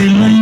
Dile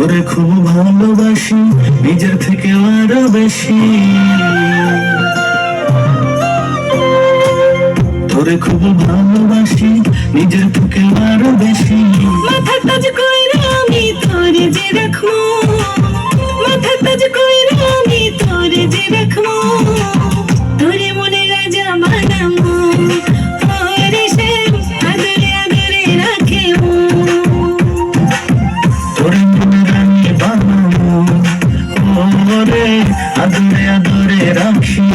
তোরে খুব ভালোবাসি, নিজের থেকে আরও বেশি। তোরে খুব ভালোবাসি, নিজের থেকে আরও বেশি। মাথা কাজ করে আমি তোরে যে রাখব আদরে আদরে রাখি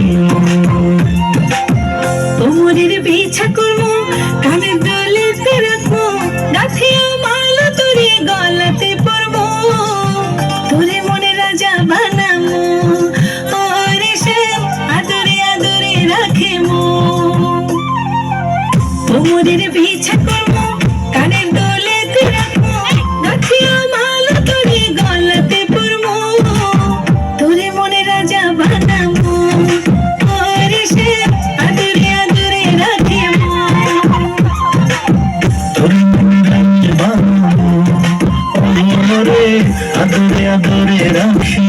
কোমরের বিছা করব কানের দলেতে রাখব। গাছে মাল তোরে গলাতে পরব। তোরে মনে রাজা বানামো ওরে সে আদরে আদরে রাখে মো কোমরের বিছা করব আদরে আদরে আদরে রাখি।